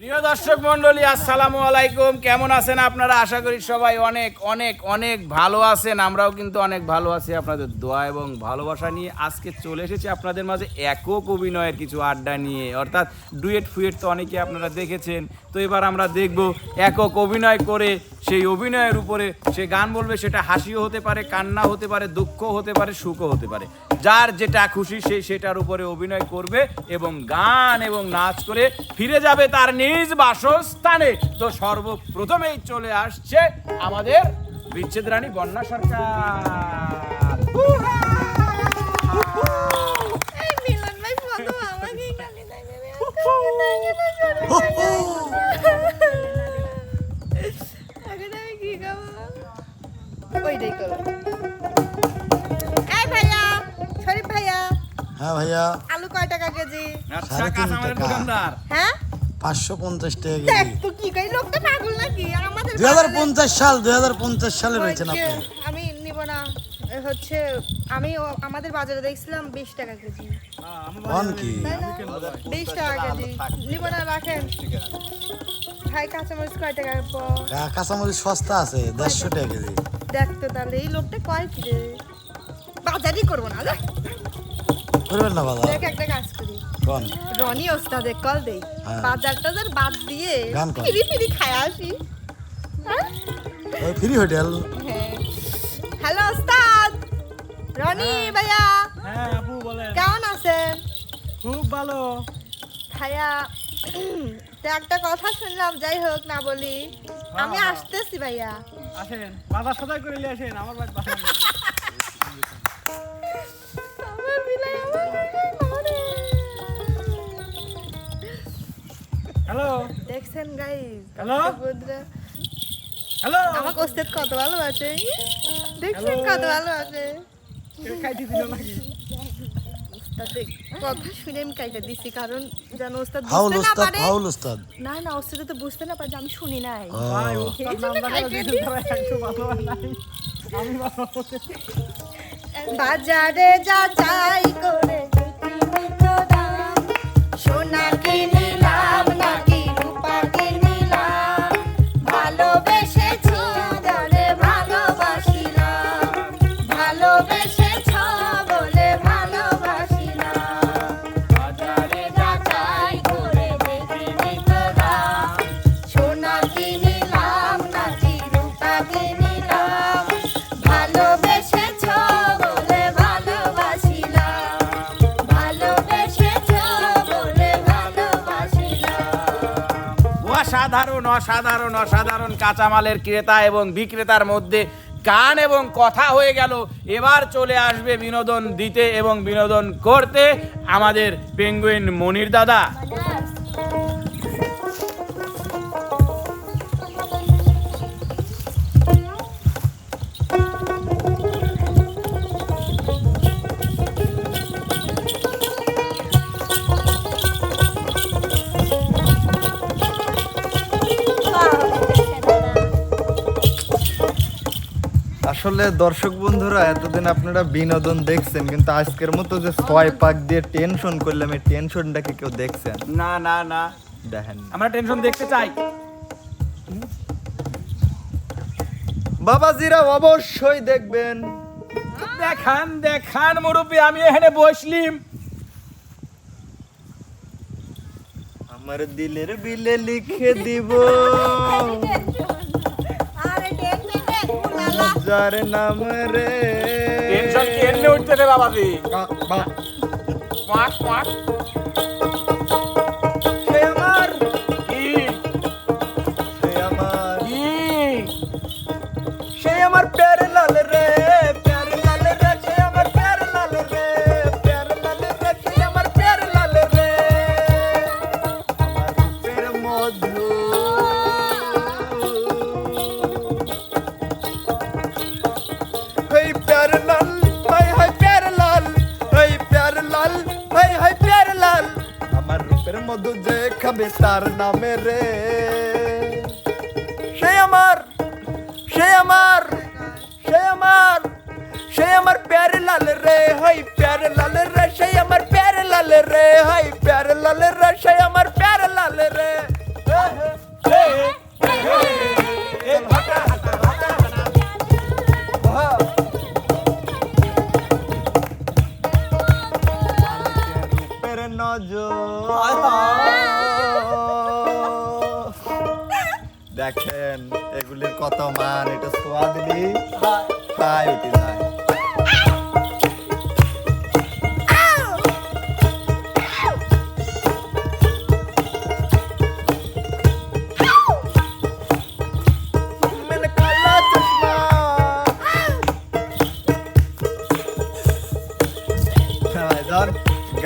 প্রিয় দর্শক মন্ডলী আসসালামু আলাইকুম। কেমন আছেন আপনারা? আশা করি সবাই অনেক অনেক অনেক ভালো আছেন। আমরাও কিন্তু অনেক ভালো আছি আপনাদের দোয়া এবং ভালোবাসা নিয়ে আজকে চলে এসেছি আপনাদের মাঝে একক অভিনয়ের কিছু আড্ডা নিয়ে। অর্থাৎ ডুয়েট ফুয়েট তো অনেকে আপনারা দেখেছেন। তো এবার আমরা দেখব একক অভিনয় করে সেই অভিনয়ের উপরে সে গান বলবে, সেটা হাসিও হতে পারে, কান্না হতে পারে দুঃখ হতে পারে, সুখও হতে পারে। যার যেটা খুশি সে সেটার উপরে অভিনয় করবে এবং গান এবং নাচ করে ফিরে যাবে তার নিজ বাসস্থানে। তো সর্বপ্রথমেই চলে আসছে আমাদের বিচ্ছেদ রানী বন্যা সরকার? ওইটাই করো। এই ভাইয়া, শরীফ ভাইয়া, হ্যাঁ ভাইয়া। আলু কয় টাকা কেজি? আচ্ছা দোকানদার। হ্যাঁ? পাঁচশো পঞ্চাশ টাকা দেখ তো কি কই লোকটা পাগল নাকি? আমাদের হাজার বাজারে- পঞ্চাশ সাল দুই হাজার পঞ্চাশ সালে রয়েছেন আপনি। আমি নিব না হচ্ছে আমি আমাদের বাজারে দেখছিলাম বিশ টাকা কেজি। কন কি? তাই না? বিশ টাকা কেজি। নিব না রাখেন। ভাই কাঁচামরিচ কয় টাকা কাঁচামরিচ সস্তা আছে দেড়শো টাকা? কেজি। দেখ তো তাহলে এই লোকটা কয় কি রে? বাজারই করব না দেখ। করবেন না বাবা দেখ একটা কাজ করি। কন? রনি ওস্তাদে কল দেই। হ্যাঁ। বাজার টাজার বাদ দিয়ে। ফিরি ফিরি খায় আসি। হ্যাঁ? Free hotel. হ্যাঁ। হ্যালো ওস্তাদ! রনি ভাইয়া! হ্যাঁ আপু বলেন। কেমন আছেন? খুব ভালো। ভাইয়া তো একটা কথা শুনলাম যাই হোক না বলি। আমি আসতেছি ভাইয়া। আসেন বাজার সদাই করে নিয়ে আসেন আমার বাড়ি হ্যালো দেখছেন গাইস Hello? বন্ধুরা? হ্যালো আমাকে ওস্তাদ কত ভালোবাসে? দেখছেন কত ভালোবাসে? খাইতে দিল নাকি? কথা শুনে আমি কাইটা দিছি কারণ যেন ওস্তাদ বুঝতে না উস্তাদ পারে। হাউল উস্তাদ না না ওস্তাদ তো বুঝতে না পারে যে আমি শুনি নাই। বাজারে যা চাই করে সোনা কিনিলাম অসাধারণ অসাধারণ অসাধারণ কাঁচামালের ক্রেতা এবং বিক্রেতার মধ্যে গান এবং কথা হয়ে গেল। এবার চলে আসবে বিনোদন দিতে এবং বিনোদন করতে আমাদের পেঙ্গুইন মনির দাদা। আসলে দর্শক বন্ধুরা এতদিন আপনারা বিনোদন দেখছেন কিন্তু আজকের মতো যে ছয় পাক দিয়ে টেনশন করলাম এই টেনশনটাকে কেউ দেখছেন? না না না। দেখেন। আমরা টেনশন দেখতে চাই। বাবাজিরা অবশ্যই দেখবেন। দেখান দেখান মুরব্বী আমি এখানে বসলিম। আমার দিলের বিলে লিখে দিব। যার নাম রে। টেনশন কি এমনি উঠতে রে বাবাজি। বা- বা- তার নামে রে। সে আমার সে আমার সে আমার সে আমার প্যারে লাল রে হাই প্যারে লাল রে, সে আমার প্যারে লাল রে হাই প্যারে লাল রে, সে আমার প্যারে লাল রে। নজর দেখেন এগুলির কত মান? এটা সোয়া দিলি? খায় উঠে যায়।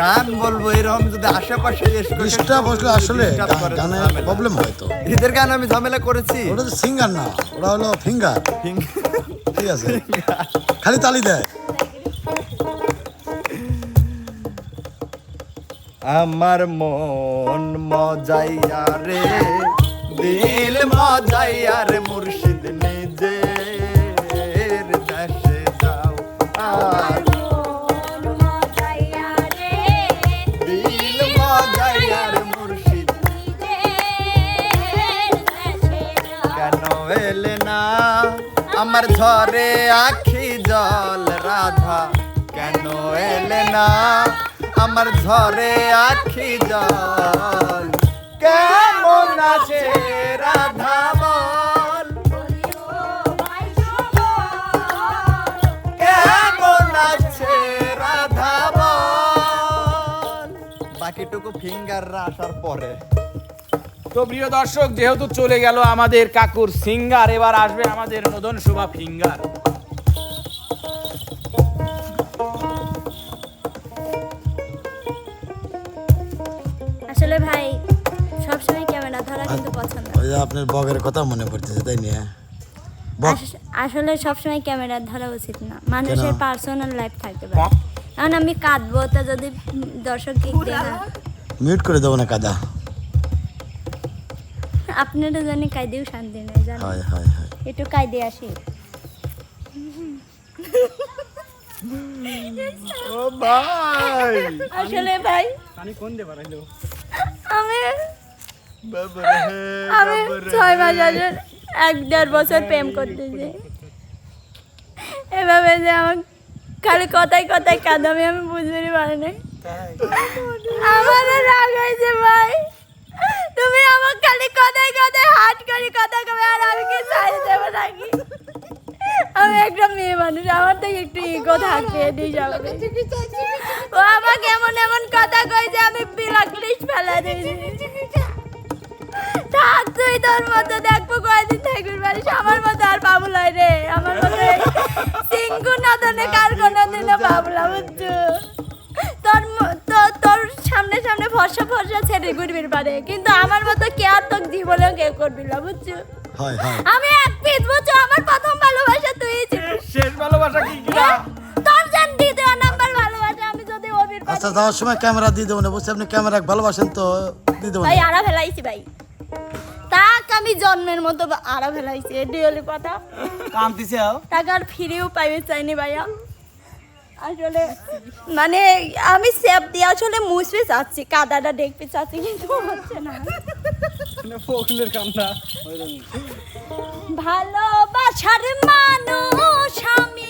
গান বলব এরকম যদি আশেপাশে ডিস্টার্ব আসলে আসলে disturb গা- করে তো গানের ঝামেলা। প্রবলেম হয় তো। গান আমি ঝামেলা করেছি। ওটা তো সিঙ্গার না ওরা হলো ফিঙ্গার ঠিক আছে। খালি তালি দেয়। আমার মন মজাইয়া রে দিল মজাইয়া রে মুর্শিদ নিজের দেশে যাও। আর এলে না। আমার ঝরে আখি জল, রাধা কেন এলে না? আমার ঝরে আখি জল, কেমন আছে রাধা বল? কেমন আছে রাধা বল? বাকিটুকু ফিঙ্গাররা আসার পরে তো প্রিয় দর্শক যেহেতু চলে গেল আমাদের কাকুর সিঙ্গার এবার আসবে আমাদের নদন শোভা ফিঙ্গার। আসলে ভাই সবসময় ক্যামেরা ধরা কিন্তু পছন্দ। ওই যে আপনার বগের কথা মনে পড়তেছে তাই নিয়ে? বক। আসলে সবসময় ক্যামেরা ধরা উচিত না। মানুষের? পার্সোনাল লাইফ থাকতে পারে। কারণ আমি কাঁদবো তা যদি দর্শক দেখা মিউট করে দেবো না কাদা। আপনারা জানি কায়দেও শান্তি নেই জানেন? হয় হয় হয়। একটু কায়দে আসি। ও ভাই। আসলে ভাই আমি বাবারে, আমি বাবারে। ছয় মাস আগে এক দেড় বছর প্রেম করতেছি। এভাবে যে আমার খালি কথায় কথায় কাঁদামি আমি বুঝতে পারি না আমার রাগ হয়েছে ভাই। তুমি আমার খালি কথায় কথায় হাট করি কথা কবে আর আমি কি চাই দেবো নাকি? আমি একটা মেয়ে মানুষ, আমার তো একটু ইগো থাকবে দিস ও আমাকে এমন এমন কথা কই যে আমি ব্ল্যাক লিস্ট ফেলা দিয়েছি থাক, তুই তোর মতো দেখব কয়দিন থাকবি পারিস আমার মতো আর বাবুলাই রে। আমার মতো সিঙ্গু না কার কোনো দিনও বাবুলা বুঝছ? ছেড়ে ঘুরবির পারে কিন্তু আমার মতো কে আর তোর জীবনেও কেউ করবি না বুঝছ? হয় হয়। আমি এক পিস বুঝছ? আমার প্রথম ভালোবাসা তুই ছিলিস শেষ ভালোবাসা কি কিনা তোর যেন দ্বিতীয় নাম্বার ভালোবাসা আমি যদি অবির আচ্ছা যাওয়ার সময় ক্যামেরা দিয়ে দেবো না বুঝছি? আপনি ক্যামেরা ভালোবাসেন তো দিয়ে দেবো ভাই আড়া ফেলাইছি ভাই। তাক আমি জন্মের মতো আড়া ফেলাইছি এটি হলো কথা। কান্তিছে টাকা আর ফিরেও পাইবে চাইনি ভাইয়া। আসলে মানে আমি সেপ দিয়ে আসলে মুছতে চাচ্ছি কাদাটা দেখতে চাচ্ছি কিন্তু হচ্ছে না। ফকলের কান্না। ভালোবাসার মানুষ আমি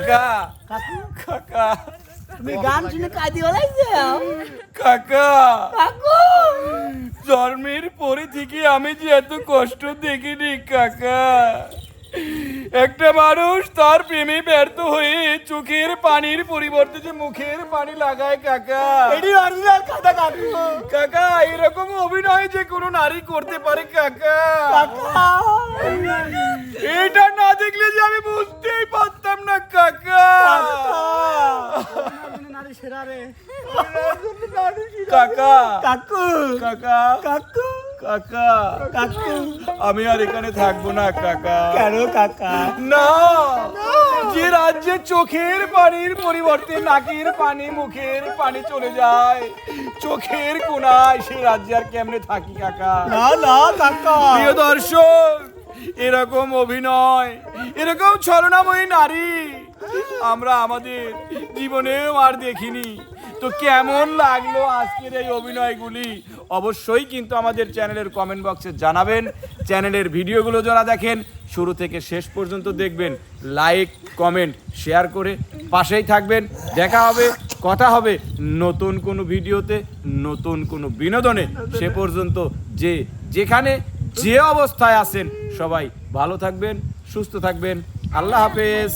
কাকা। কাকু? কাকা। তুমি গান শুনে কাঁদি বলাইছে? কাকা। কাকু! জন্মের পরে থেকে আমি যে এত কষ্ট দেখিনি কাকা। একটা মানুষ তার প্রেমে ব্যর্থ হয়ে চোখের পানির পরিবর্তে যে মুখের পানি লাগায় কাকা। এটি অরিজিনাল কথা কাকু। কাকা এরকম অভিনয় যে কোনো নারী করতে পারে কাকা। এটা না দেখলে যে আমি বুঝতেই পারতাম না কাকা। কাকা। কাকু। কাকা। কাকু। কাকা কাকু আমি আর এখানে থাকব না কাকা। কেন কাকা? না যে রাজ্যে চোখের পানির পরিবর্তে নাকের পানি মুখের পানি চলে যায় চোখের কোনায় সে রাজ্যে আর কেমনে থাকি কাকা? না না কাকা। প্রিয় দর্শক এরকম অভিনয় এরকম ছলনাময়ী নারী আমরা আমাদের জীবনেও আর দেখিনি। তো কেমন লাগল আজকের এই অভিনয়গুলি? অবশ্যই কিন্তু আমাদের চ্যানেলের কমেন্ট বক্সে জানাবেন। চ্যানেলের ভিডিওগুলো যারা দেখেন, শুরু থেকে শেষ পর্যন্ত দেখবেন। লাইক কমেন্ট শেয়ার করে পাশেই থাকবেন। দেখা হবে, কথা হবে নতুন কোনো ভিডিওতে, নতুন কোনো বিনোদনে। সে পর্যন্ত যে, যেখানে, যে অবস্থায় আছেন সবাই ভালো থাকবেন, সুস্থ থাকবেন। আল্লাহ হাফেজ।